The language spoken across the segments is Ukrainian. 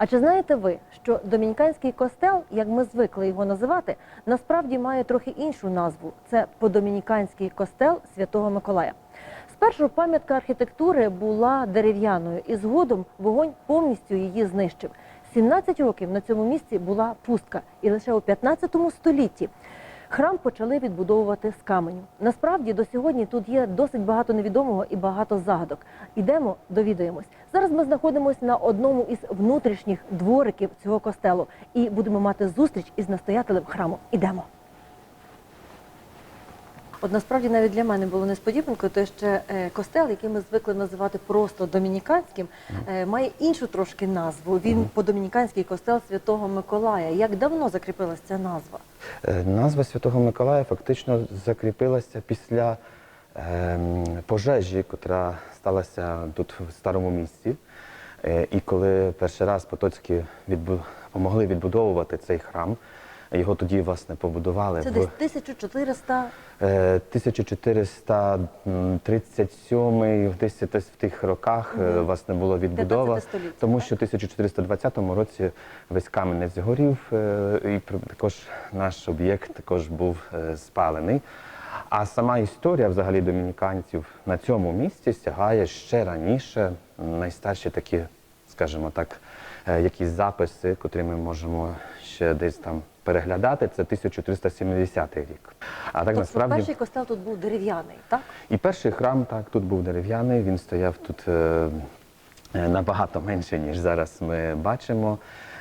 А чи знаєте ви, що домініканський костел, як ми звикли його називати, насправді має трохи іншу назву? Це подомініканський костел Святого Миколая. Спершу пам'ятка архітектури була дерев'яною, і згодом вогонь повністю її знищив. 17 років на цьому місці була пустка, і лише у 15 столітті храм почали відбудовувати з каменю. Насправді до сьогодні тут є досить багато невідомого і багато загадок. Ідемо, довідаємось. Зараз ми знаходимося на одному із внутрішніх двориків цього костелу і будемо мати зустріч із настоятелем храму. Ідемо. От насправді навіть для мене було несподіванкою, те, що е, костел, який ми звикли називати просто домініканським, е, має іншу трошки назву. Він по-домініканський костел Святого Миколая. Як давно закріпилася ця назва? Е, Назва Святого Миколая фактично закріпилася після ем, пожежі, яка сталася тут в старому місті. І коли перший раз Потоцькі відбу... помогли відбудовувати цей храм, його тоді власне побудували Це в десь 1400 е, 1437 десь десь в тих роках е, власне було відбудова, тому що в 1420 році весь камінець згорів, е, і також наш об'єкт також був е, спалений. А сама історія взагалі домініканців на цьому місці сягає ще раніше. Найстарші такі, скажімо так, е, якісь записи, котрі ми можемо ще десь там переглядати, це 1370 рік. А так Тобто насправді перший костел тут був дерев'яний, так? і перший храм так тут був дерев'яний. Він стояв тут е, е, набагато менше, ніж зараз ми бачимо.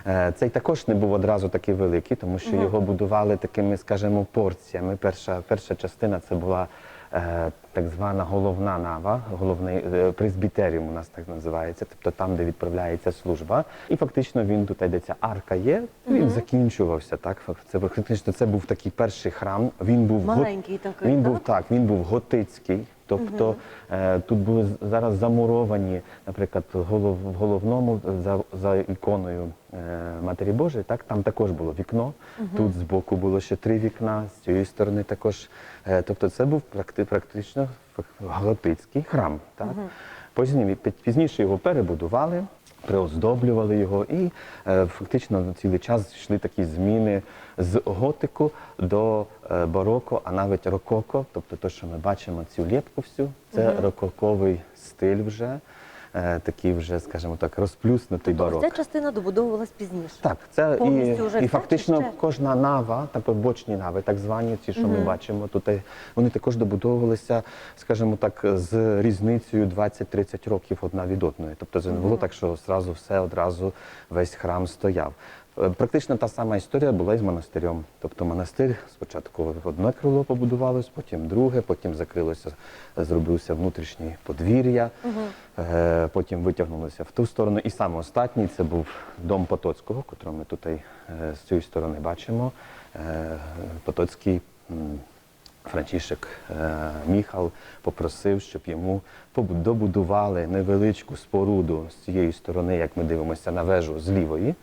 Е, Цей також не був одразу такий великий, тому що його будували такими, скажімо, порціями. Перша, перша частина це була е, так звана головна нава, головний пресбітеріум у нас так називається, тобто там, де відправляється служба. І фактично він тут йдеться арка є, він закінчувався. Так, це фактично це був такий перший храм. Він був го- Маленький такий, Він так? був так, він був готицький. Тобто е, тут були зараз замуровані, наприклад, голов, в головному за, за іконою е, Матері Божої, так там також було вікно. Тут збоку було ще три вікна, з цієї сторони також. Е, тобто це був практи, практично готицький храм. Так? Пізні- пі- Пізніше його перебудували. Приоздоблювали його, і е, фактично цілий час йшли такі зміни з готику до е, бароко, а навіть рококо. Тобто, те, що ми бачимо цю лєпку всю, це рококовий стиль вже, такий вже, скажімо так, розплюснутий Тобто барок. ця частина добудовувалась пізніше. Так, це і, вже і все фактично ще? кожна нава, та побочні нави, так звані, ці, що ми бачимо тут, е, вони також добудовувалися, скажімо так, з різницею 20-30 років одна від одної. Тобто це не було так, що одразу все одразу весь храм стояв. Е, Практично та сама історія була і з монастирем. Тобто монастир спочатку одне крило побудувалось, потім друге, потім закрилося, зробився внутрішнє подвір'я, е, потім витягнулося в ту сторону. І саме останній це був дом Потоцького, котрого ми тут е, з цієї сторони бачимо. Потоцький Франчишек е, Міхал попросив, щоб йому добудували невеличку споруду з цієї сторони, як ми дивимося на вежу з лівої,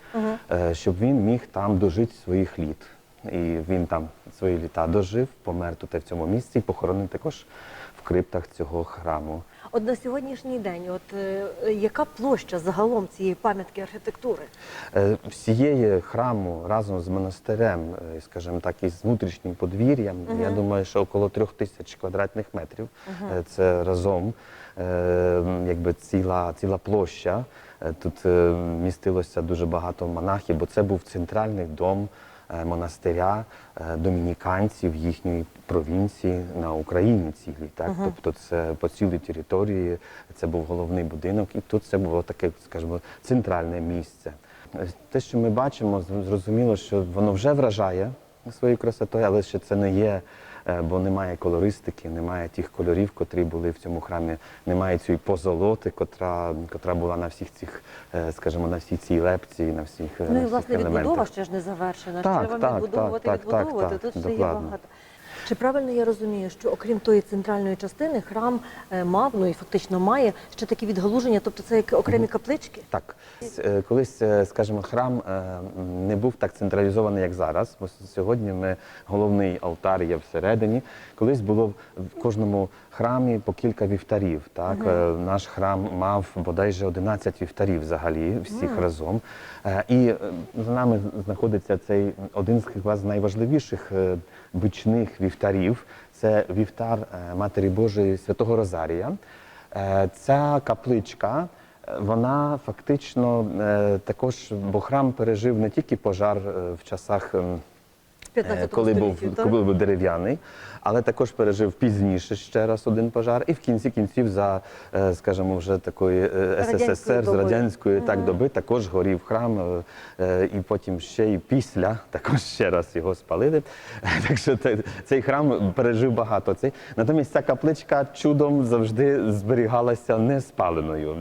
е, щоб він міг там дожити своїх літ. І він там свої літа дожив, помер тут в цьому місці і похоронений також криптах цього храму. От на сьогоднішній день, от е, яка площа загалом цієї пам'ятки архітектури? Е, Всієї храму разом з монастирем, е, скажімо так, і з внутрішнім подвір'ям, я думаю, що около трьох тисяч квадратних метрів. Е, Це разом е, м, якби ціла, ціла площа. Е, Тут е, містилося дуже багато монахів, бо це був центральний дом монастиря е, домініканців їхньої провінції на Україні цілі. Так? Тобто це по цілій території, це був головний будинок, і тут це було таке, скажімо, центральне місце. Е, Те, що ми бачимо, зрозуміло, що воно вже вражає своєю красотою, але ще це не є, е, бо немає колористики, немає тих кольорів, котрі були в цьому храмі, немає цієї позолоти, котра, котра була на всіх цих, е, скажімо, на всій цій лепці, на всіх, е, Ну на і всіх власне елементах. відбудова ще ж не завершена. Так, ще вам так, відбудовувати, так, так, відбудовувати. так, Тут ще є багато. Чи правильно я розумію, що окрім тої центральної частини, храм е, мав, ну і фактично має ще такі відгалуження, тобто це як окремі каплички? Так, е, колись, е, скажімо, храм не був так централізований, як зараз. Бо сьогодні ми головний алтар є всередині. Колись було в кожному храмі по кілька вівтарів. Так Е, наш храм мав бодайже 11 вівтарів взагалі, всіх разом. Е, І за нами знаходиться цей один з найважливіших бичних вівтарів. Це вівтар е, Матері Божої Святого Розарія. Е, Ця капличка. е, Вона фактично також, бо храм пережив не тільки пожар в часах, ем, 15 коли був, так? коли був дерев'яний, але також пережив пізніше ще раз один пожар, і в кінці кінців за, е, скажімо, вже такої е, СССР з радянської так доби також горів храм, е, е, і потім ще і після також ще раз його спалили. Так що цей храм пережив багато. Цей натомість ця капличка чудом завжди зберігалася не спаленою.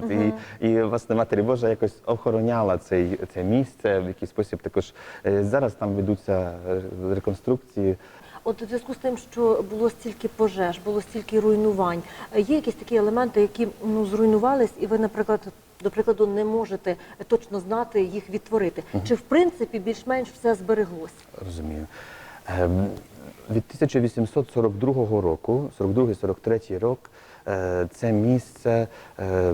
І, і власне матері Божа якось охороняла цей це місце в якийсь спосіб. Також е, зараз там ведуться е, реконструкції. От у зв'язку з тим, що було стільки пожеж, було стільки руйнувань, є якісь такі елементи, які ну зруйнувались, і ви, наприклад, до прикладу, не можете точно знати їх відтворити. Чи в принципі більш-менш все збереглось? Розумію. Ем, Від 1842 року, 42-43 рок, е, це місце е,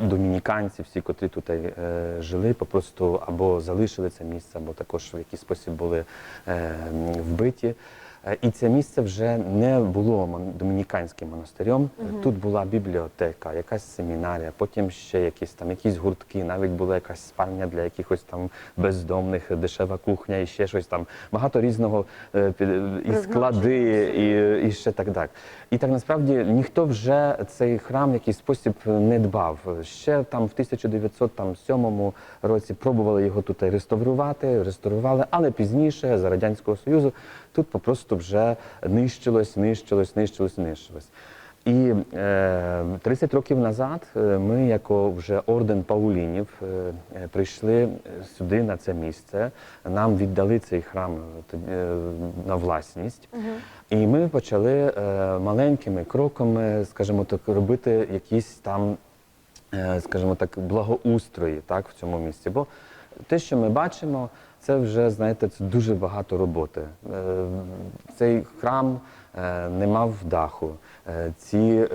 домініканці, всі, котрі тут е, жили, попросту або залишили це місце, або також в якийсь спосіб були е, вбиті. Е, І це місце вже не було домініканським монастирем. Тут була бібліотека, якась семінарія, потім ще якісь там якісь гуртки, навіть була якась спальня для якихось там бездомних, дешева кухня і ще щось там. Багато різного е, і склади, і, і ще так далі. І так насправді ніхто вже цей храм в якийсь спосіб не дбав. Ще там в 1907 році пробували його тут реставрувати, реставрували, але пізніше за радянського союзу тут попросту вже нищилось, нищилось, нищилось, нищилось. І е, 30 років назад е, ми, як вже орден Паулінів, е, е, прийшли сюди на це місце. Нам віддали цей храм на власність. І ми почали маленькими кроками, скажімо так, робити якісь там скажімо так, благоустрої так, в цьому місці. Бо те, що ми бачимо, це вже, знаєте, це дуже багато роботи. Е, Цей храм е, не мав даху. Е, Ці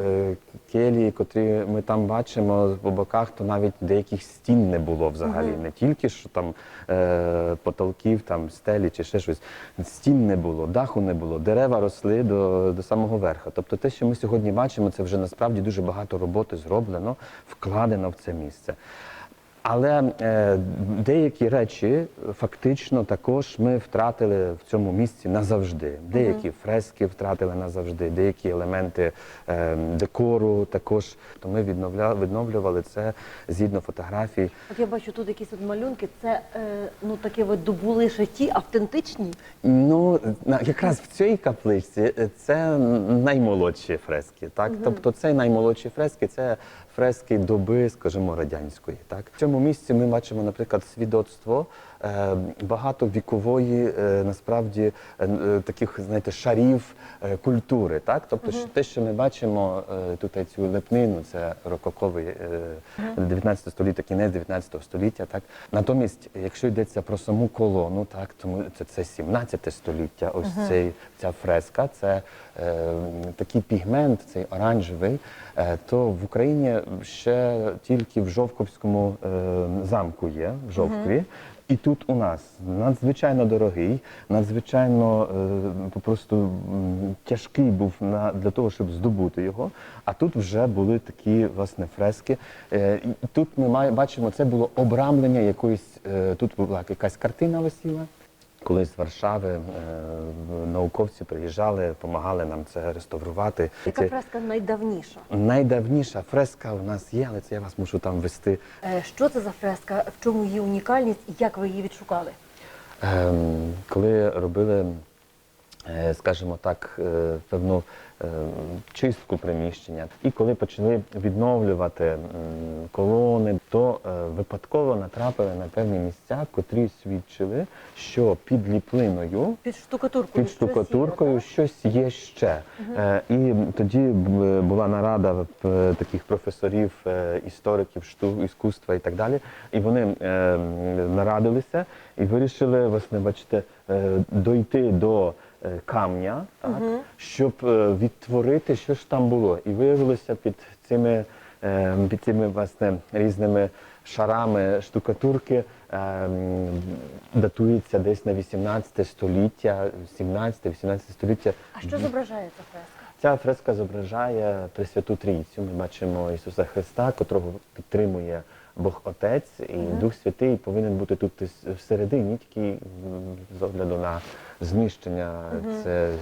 келії, котрі ми там бачимо по боках, то навіть деяких стін не було взагалі. Не тільки що там потолків, там стелі чи ще щось. Стін не було, даху не було, дерева росли до, до самого верха. Тобто те, що ми сьогодні бачимо, це вже насправді дуже багато роботи зроблено, вкладено в це місце. Але е, деякі речі фактично також ми втратили в цьому місці назавжди. Деякі фрески втратили назавжди, деякі елементи е, декору також. То ми відновля, відновлювали це згідно фотографій. От я бачу тут якісь от малюнки. Це е, ну таке от добули ті автентичні. Ну, якраз в цій капличці це наймолодші фрески. Так? Тобто це наймолодші фрески, це фрески доби, скажімо, радянської. Так? В цьому місці ми бачимо, наприклад, свідоцтво е, багатовікової, е, насправді, е, таких, знаєте, шарів культури. Так? Тобто що те, що ми бачимо тут цю лепнину, це рококовий е, 19 століття, кінець 19 століття. Так? Натомість, якщо йдеться про саму колону, так, тому це, це 17 століття, ось цей, ця фреска, це е, такий пігмент, цей оранжевий, е, то в Україні ще тільки в Жовковському е, замку є, в Жовкві. І тут у нас надзвичайно дорогий, надзвичайно е, попросту м, тяжкий був на, для того, щоб здобути його. А тут вже були такі власне фрески. Е, і тут ми має, бачимо, це було обрамлення якоїсь, е, тут була якась картина висіла. Колись з Варшави е, науковці приїжджали, допомагали нам це реставрувати. Яка Це фреска найдавніша? найдавніша фреска у нас є, але це я вас мушу там вести. Е, що це за фреска? В чому її унікальність і як ви її відшукали? Ем, коли робили скажімо так, е, певну е, чистку приміщення. І коли почали відновлювати колони, то е, випадково натрапили на певні місця, котрі свідчили, що під ліплиною Під штукатуркою. під штукатуркою щось є ще. Е, І тоді була нарада е, таких професорів, е, істориків, шту, іскусства і так далі. І вони е, нарадилися і вирішили, власне, бачите, е, дойти до е, камня, так, щоб е, відтворити, що ж там було. І виявилося під цими, е, під цими власне, різними шарами штукатурки е, датується десь на 18 століття, 17-18 століття. А що зображає ця фреска? Ця фреска зображає Пресвяту Трійцю. Ми бачимо Ісуса Христа, котрого підтримує Бог Отець, і Дух Святий повинен бути тут всередині, тільки з огляду на зміщення це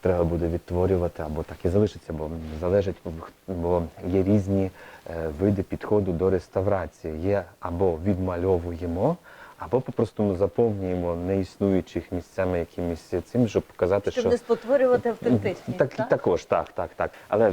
треба буде відтворювати або так і залишиться, бо залежить, бо є різні е, види підходу до реставрації. Є або відмальовуємо. Або по-простому заповнюємо неіснуючих місцями якимось цим, щоб показати, Щоб що не спотворювати автентичність. так, так? також, так, так, так. Але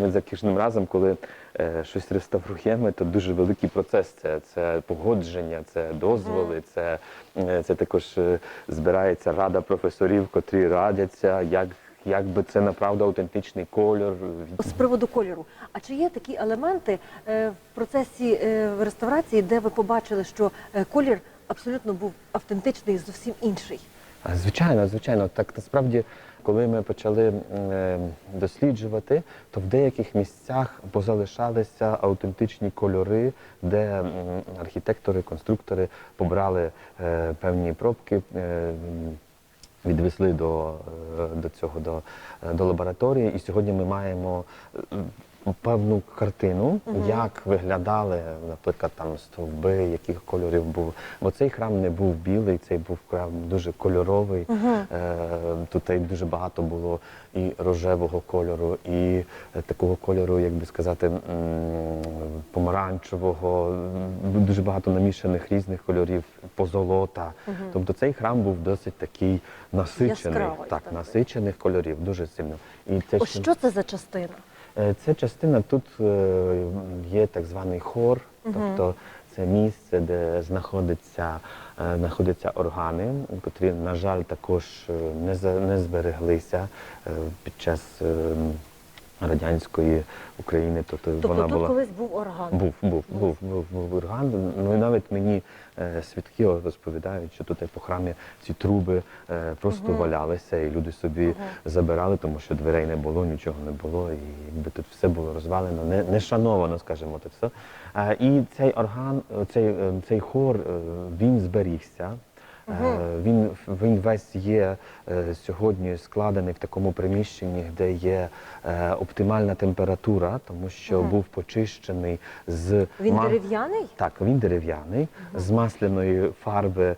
ми за кожним разом, коли е, щось реставруємо, то дуже великий процес. Це, це погодження, це дозволи, це, е, це також е, збирається рада професорів, котрі радяться, як, як би це направду автентичний кольор. З приводу кольору. А чи є такі елементи е, в процесі е, реставрації, де ви побачили, що е, колір абсолютно був автентичний, зовсім інший? Звичайно, звичайно. Так насправді, коли ми почали досліджувати, то в деяких місцях позалишалися автентичні кольори, де архітектори, конструктори побрали певні пробки. Е, Відвезли до, е, до цього до, е, до лабораторії, і сьогодні ми маємо е, певну картину, як виглядали, наприклад, там стовби, яких кольорів був. Бо цей храм не був білий, цей був храм дуже кольоровий. Е, Тут дуже багато було і рожевого кольору, і е, такого кольору, як би сказати, помаранчевого, дуже багато намішаних різних кольорів, позолота. Тобто цей храм був досить такий насичений, Яскравий так, такий. насичених кольорів, дуже сильно. І це ще- що це за частина? Це частина тут е, є так званий хор, тобто це місце, де знаходиться, е, знаходяться органи, котрі, на жаль, також е, не, за- не збереглися під час радянської України. Тобто, Тобто вона тут була колись був орган. був, був, був, був, був орган. Ну і навіть мені свідки розповідають, що тут по храмі ці труби просто просто валялися, і люди собі забирали, тому що дверей не було, нічого не було, і якби тут все було розвалено, не, не шановано, скажімо так. все. Е, і цей орган, е, цей, е, цей хор, е, він зберігся. Е, Він, він весь є е, сьогодні складений в такому приміщенні, де є е, оптимальна температура, тому що був почищений з Він ма- дерев'яний? Так, він дерев'яний, з масляної фарби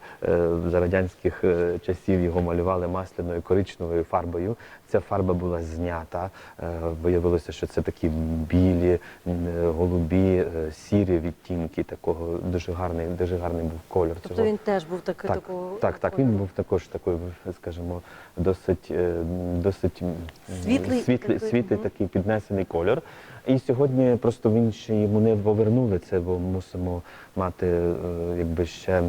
за радянських часів його малювали масляною коричневою фарбою. Ця фарба була знята. Е, Виявилося, що це такі білі, е, голубі, е, сірі відтінки. Такого дуже гарний, дуже гарний був кольор. Тобто цього. він теж був такий Так, такого так, так, він був також такий, скажімо, досить, досить Світлий світлий, такий, світлий такий піднесений кольор. І сьогодні просто він ще йому не повернули це, бо мусимо мати е, якби ще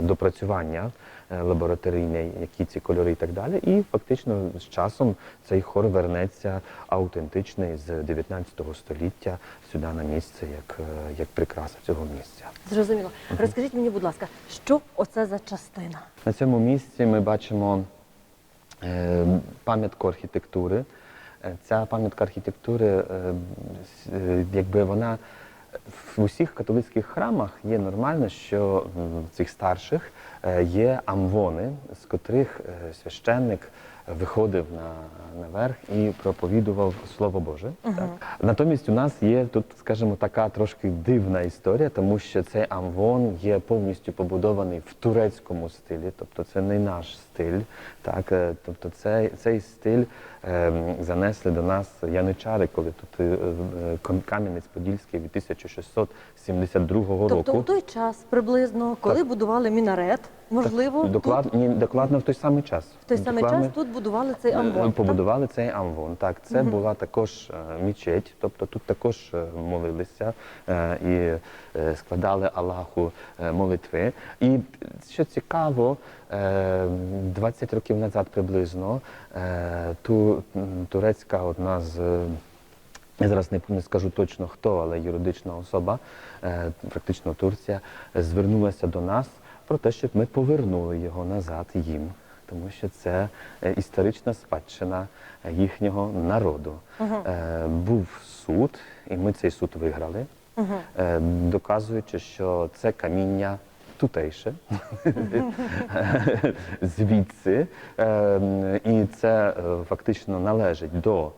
допрацювання е, лабораторійне, які ці кольори і так далі. І фактично з часом цей хор вернеться аутентичний з 19 століття сюди на місце, як, е, як прикраса цього місця. Зрозуміло. Розкажіть мені, будь ласка, що оце за частина? На цьому місці ми бачимо пам'ятку архітектури. Ця пам'ятка архітектури, е, е, якби вона в усіх католицьких храмах є нормально, що в цих старших е, є амвони, з котрих священник виходив на, наверх і проповідував Слово Боже. Так? Натомість у нас є тут, скажімо, така трошки дивна історія, тому що цей амвон є повністю побудований в турецькому стилі, тобто це не наш стиль. Так? е, Тобто цей, цей стиль е, занесли до нас яничари, коли тут е, е, Кам- Кам'янець-Подільський від 1672 Тобто року. у той час приблизно, коли Так. будували мінарет, можливо, Доклад, тут ні, докладно в той самий час. в той самий Докладно- час тут будували цей Е, амвон. так? Побудували цей амвон. Так, це була також е, мічеть, тобто тут також е, молилися і складали Аллаху молитви. І що цікаво, е, 20 років назад приблизно ту, турецька одна з. я зараз не, не скажу точно хто, але юридична особа, практично Турція, звернулася до нас про те, щоб ми повернули його назад їм, тому що це е, історична спадщина е, їхнього народу. Е, Був суд, і ми цей суд виграли, е, доказуючи, що це каміння. Тутейше звідси, Е, і це фактично належить до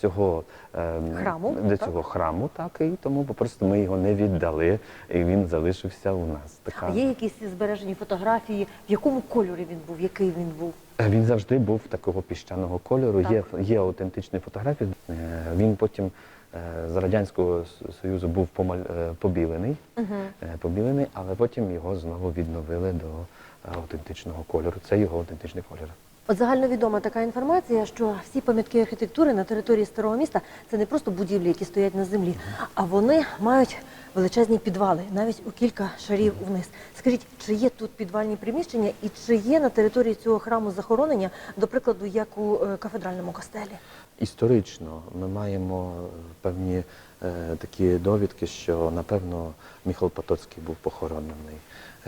цього е, Храму, до так? цього храму, так і тому просто ми його не віддали, і він залишився у нас. Така А є якісь збережені фотографії, в якому кольорі він був, який він був? він завжди був такого піщаного кольору. Так. Є є аутентичні фотографії. Е, Він потім е, з радянського союзу був помаль... е, побілений, е, побілений, але потім його знову відновили до е, аутентичного кольору. Це його аутентичний кольор. От загальновідома така інформація, що всі пам'ятки архітектури на території старого міста це не просто будівлі, які стоять на землі, а вони мають величезні підвали, навіть у кілька шарів вниз. Скажіть, чи є тут підвальні приміщення і чи є на території цього храму захоронення, до прикладу, як у е, кафедральному костелі? Історично ми маємо е, певні е, такі довідки, що напевно Міхал Потоцький був похоронений.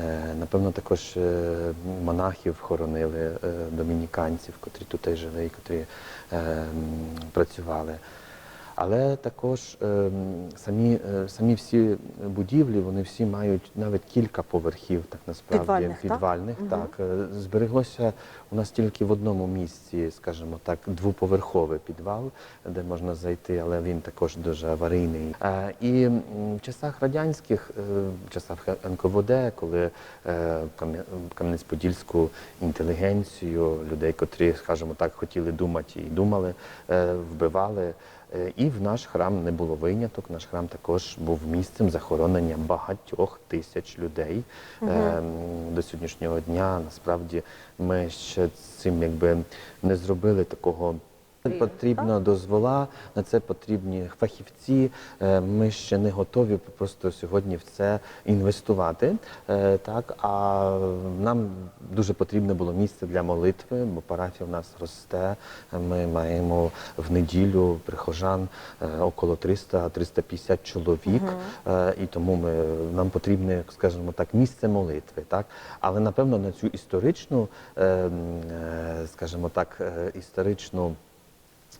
Е, напевно, також е, монахів хоронили, е, домініканців, котрі тут жили і котрі працювали. Але також е, самі, е, самі всі будівлі, вони всі мають навіть кілька поверхів, так насправді Підвальних, підвальних. Так, Е, збереглося у нас тільки в одному місці, скажімо так, двоповерховий підвал, де можна зайти, але він також дуже аварійний. Е, І в часах радянських, в часах НКВД, коли Кам'я- Кам'янець-Подільську інтелігенцію, людей, котрі, скажімо так, хотіли думати і думали, вбивали. Е, І в наш храм не було виняток. Наш храм також був місцем захоронення багатьох тисяч людей. угу. До сьогоднішнього дня насправді ми ще цим якби не зробили такого. Потрібно дозвола, на це потрібні фахівці. Е, Ми ще не готові просто сьогодні в це інвестувати. Е, Так, а нам дуже потрібно було місце для молитви, бо парафія в нас росте. Ми маємо в неділю прихожан е, около 300-350 чоловік, Е, і тому ми, нам потрібне, скажімо так, місце молитви. Так? Але напевно на цю історичну, е, е, скажімо так, історичну.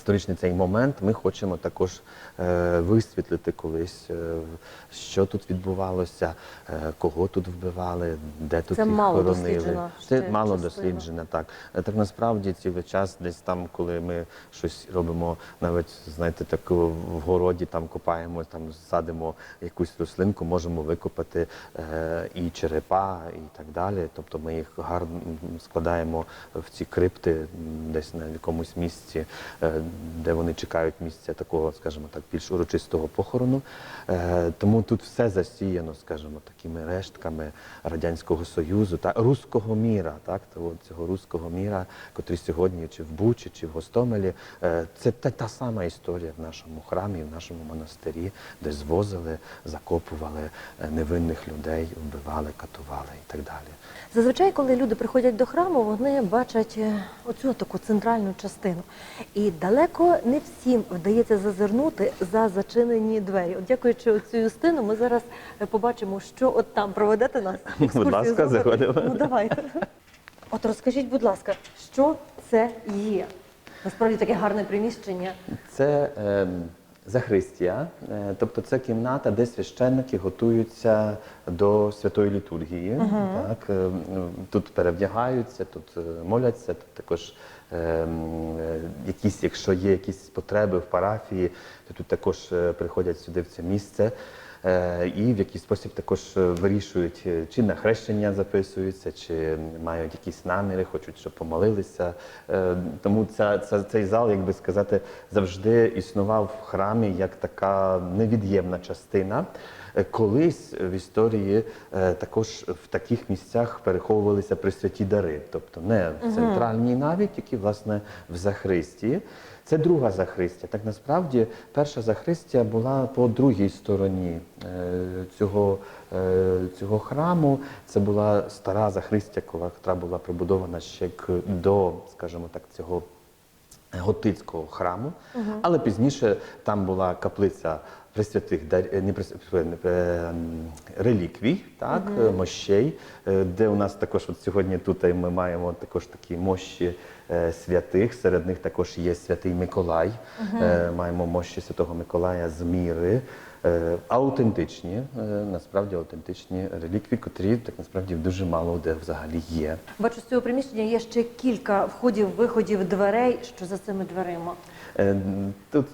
Історичний цей момент ми хочемо також е, висвітлити колись, е, що тут відбувалося, е, кого тут вбивали, де тут Це їх мало хоронили. Це мало досліджено, так. Так насправді цілий час, десь там, коли ми щось робимо, навіть знаєте, так в городі там копаємо, там садимо якусь рослинку, можемо викопати і черепа, і так далі. Тобто ми їх гарно складаємо в ці крипти десь на якомусь місці, де вони чекають місця такого, скажімо так, більш урочистого похорону. Е, Тому тут все засіяно, скажімо, такими рештками радянського союзу та руського міра, так того цього руського міра, котрий сьогодні чи в Бучі, чи в Гостомелі. е, Це та, та сама історія в нашому храмі, в нашому монастирі, де звозили, закопували е, невинних людей, вбивали, катували і так далі. Зазвичай, коли люди приходять до храму, вони бачать оцю таку центральну частину. І далеко не всім вдається зазирнути за зачинені двері. От дякуючи оцю юстину, ми зараз е, побачимо, що от там проведете нас. екскурсію ласка, заходимо. Ну давайте. От розкажіть, будь ласка, що це є? Насправді таке гарне приміщення. Це е, Захристія, е, тобто це кімната, де священники готуються до святої літургії. Так, е, тут перевдягаються, тут е, моляться, тут також якісь, якщо є якісь потреби в парафії, то тут також е, приходять сюди в це місце. Е, І в якийсь спосіб також е, вирішують, е, чи на хрещення записуються, чи мають якісь наміри, хочуть, щоб помолилися. Тому ця, ця, цей зал, як би сказати, завжди існував в храмі як така невід'ємна частина. Колись в історії також в таких місцях переховувалися присвяті дари, тобто не в центральній навіть, які власне в Захристі. Це друга Захристя. Так насправді перша Захристя була по другій стороні е, цього, е, цього храму. Це була стара Захристя, яка була прибудована ще до, скажімо так, цього готицького храму, але пізніше там була каплиця пресвятих дар... е, не м, реліквій, так, е, мощей, де у нас також от сьогодні тут ми маємо також такі мощі святих. Серед них також є святий Миколай. Е, Маємо мощі святого Миколая з міри. Е, Аутентичні, е, насправді аутентичні реліквії, котрі так насправді дуже мало де взагалі є. Бачу, з цього приміщення є ще кілька входів, виходів, дверей. Що за цими дверима? Е, Тут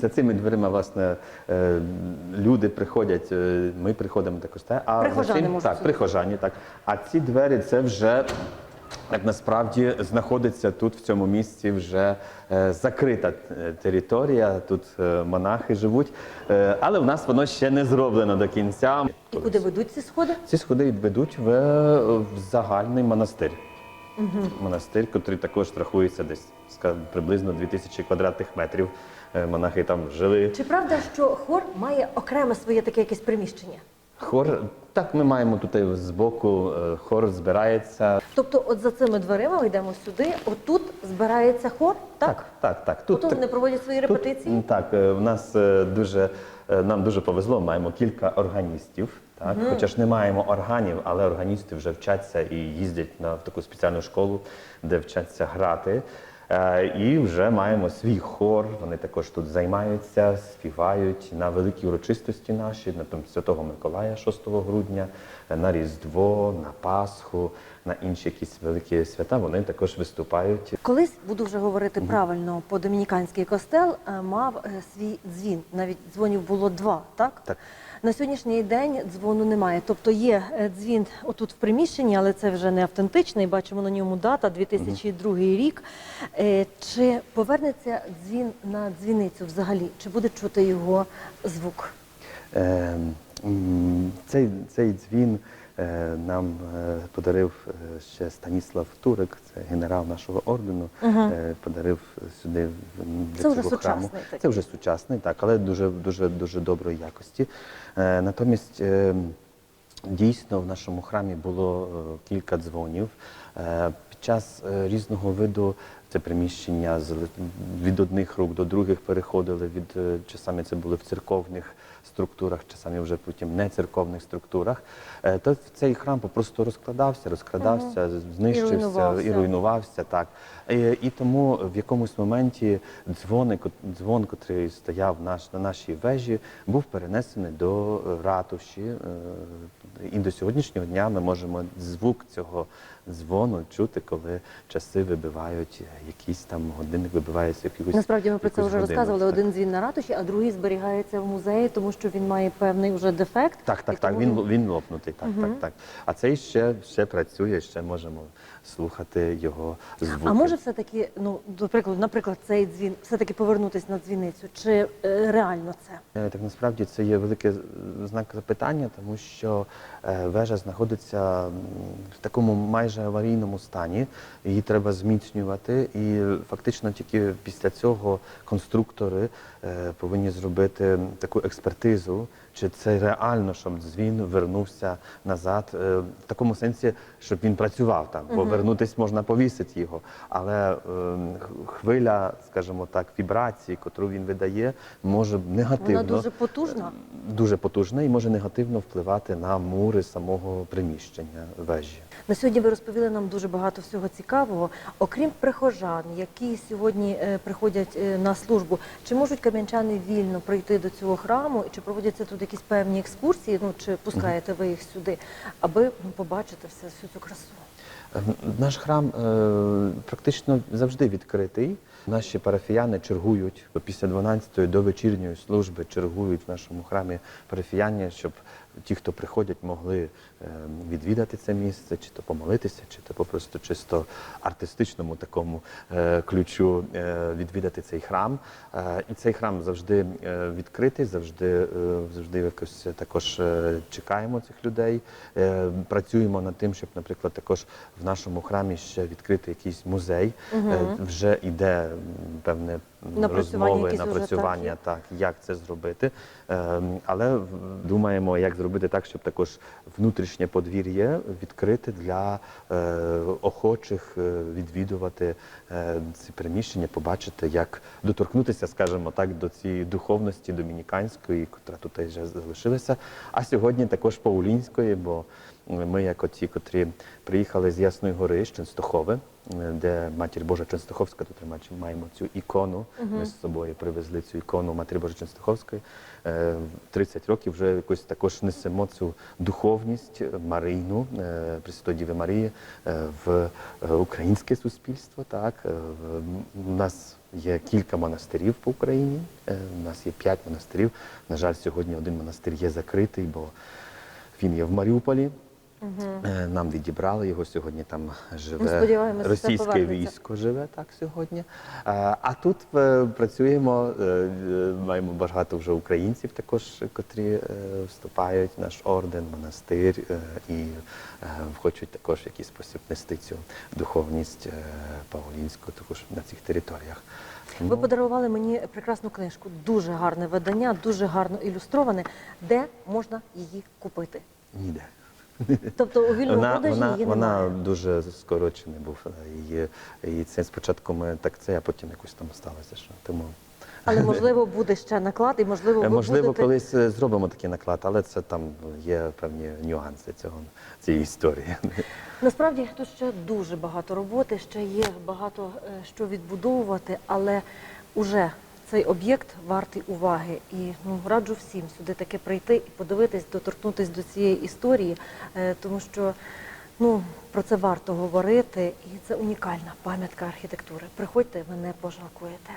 за цими дверима, власне, е, люди приходять, е, ми приходимо також. Та, а Прихожани цим- Так, прихожані, так. А ці двері це вже. Так насправді знаходиться тут в цьому місці вже е, закрита е, територія. Тут е, монахи живуть, е, але в нас воно ще не зроблено до кінця. І куди ведуть ці сходи? Ці сходи ведуть в, в загальний монастир. Монастир, який також рахується десь ска- приблизно 2000 квадратних метрів. Е, Монахи там жили. Чи правда, що хор має окреме своє таке якесь приміщення? Хор, так ми маємо тут збоку, е, хор збирається. Тобто, от за цими дверима йдемо сюди, отут збирається хор, так? Так, так, так. Тут так- вони проводять свої Тут, репетиції? так, е, в нас е, дуже нам дуже повезло. Маємо кілька органістів. Так, хоча ж не маємо органів, але органісти вже вчаться і їздять на в таку спеціальну школу, де вчаться грати. Е, І вже маємо свій хор. Вони також тут займаються, співають на великі урочистості наші, на Святого Миколая 6 грудня, на Різдво, на Пасху, на інші якісь великі свята. Вони також виступають. Колись буду вже говорити правильно, по домініканський костел е, мав е, свій дзвін. Навіть дзвонів було два, так? Так. На сьогоднішній день дзвону немає. Тобто є е, дзвін отут в приміщенні, але це вже не автентичний. Бачимо на ньому дата 2002 рік. Е, Чи повернеться дзвін на дзвіницю взагалі? Чи буде чути його звук? Е, Цей, цей дзвін нам е, подарив е, ще Станіслав Турик, це генерал нашого ордену. е, Подарив сюди для Це вже храму. сучасний. Це вже сучасний, так, але дуже дуже дуже доброї якості. Е, Натомість. е, Дійсно, в нашому храмі було е, кілька дзвонів. Е, Під час е, різного виду це приміщення від одних рук до других переходили. Від е, часами це були в церковних структурах, часами вже потім не церковних структурах. Е, То цей храм просто розкладався, розкрадався, знищився І руйнувався. і руйнувався. Так і, і тому в якомусь моменті дзвоник, дзвон, котрий стояв наш на нашій вежі, був перенесений до е, ратуші. Е, І до сьогоднішнього дня ми можемо звук цього дзвону чути, коли часи вибивають е, якісь там годинник, вибивається якийсь. Насправді ми про це вже розказували. Так. Один дзвін на ратуші, а другий зберігається в музеї, тому що він має певний вже дефект. Так, так, так. Він він лопнутий. Так, так, так. А цей ще, ще працює, ще можемо слухати його звуки. А може все-таки, ну, до прикладу, наприклад, цей дзвін, все-таки повернутися на дзвіницю? Чи е, реально це? Е, Так насправді це є велике знак запитання, тому що е, вежа знаходиться в такому майже аварійному стані. Її треба зміцнювати, і фактично тільки після цього конструктори е, повинні зробити таку експертизу, чи це реально, щоб дзвін вернувся назад, е, в такому сенсі, щоб він працював там, бо вернутись можна повісити його. Але е, хвиля, скажімо так, вібрації, котру він видає, може негативно Вона дуже потужна. дуже потужна і може негативно впливати на мури самого приміщення вежі. На сьогодні ви розповіли нам дуже багато всього цікавого. Окрім прихожан, які сьогодні е, приходять е, на службу, чи можуть кам'янчани вільно прийти до цього храму, чи проводяться тут якісь певні екскурсії? Ну чи пускаєте ви їх сюди, аби побачити все, всю цю красу? Е, Наш храм е, практично завжди відкритий. Наші парафіяни чергують після 12-ї до вечірньої служби, чергують в нашому храмі парафіяни, щоб ті, хто приходять, могли відвідати це місце, чи то помолитися, чи то попросту чисто артистичному такому е, ключу е, відвідати цей храм. Е, І цей храм завжди відкритий, завжди, завжди якось також чекаємо цих людей. Працюємо над тим, щоб, наприклад, також в нашому храмі ще відкрити якийсь музей. Е, Вже йде певне розмови, напрацювання, так, як це зробити. Ем, Але думаємо, як зробити так, щоб також внутрішнє подвір'я відкрите для е, охочих е, відвідувати е, ці приміщення, побачити, як доторкнутися, скажімо так, до цієї духовності домініканської, яка тут вже залишилася. А сьогодні також паулінської, бо ми, як оті, котрі приїхали з Ясної гори, з Ченстохови, е, де Матір Божа Ченстоховська, тут ми маємо цю ікону. Ми з собою привезли цю ікону Матері Божої Ченстоховської. Е, 30 років вже якось також несемо цю духовність е, Марійну, е, Пресвятої Діви Марії е, в е, українське суспільство. Так. Е, У нас є кілька монастирів по Україні. Е, У нас є п'ять монастирів. На жаль, сьогодні один монастир є закритий, бо він є в Маріуполі. Е, Нам відібрали його сьогодні. Там живе російське військо живе так сьогодні. Е, А тут е, працюємо, маємо багато вже українців, також котрі вступають в наш орден, монастир і хочуть також в якийсь спосіб нести цю духовність паулінську також на цих територіях. Ви Ну, подарували мені прекрасну книжку, дуже гарне видання, дуже гарно ілюстроване. Де можна її купити? ніде. Тобто у вільному Вона, продажі вона, її вона дуже скорочений був її. І це спочатку ми так це, а потім якось там сталося. Що тому Але можливо буде ще наклад, і можливо, ви можливо, будете... колись е, зробимо такий наклад, але це там є певні нюанси цього цієї історії. Насправді тут ще дуже багато роботи, ще є багато е, що відбудовувати, але уже цей об'єкт вартий уваги. І ну, раджу всім сюди таки прийти і подивитись, доторкнутись до цієї історії, е, тому що ну, про це варто говорити, і це унікальна пам'ятка архітектури. Приходьте, ви не пожалкуєте.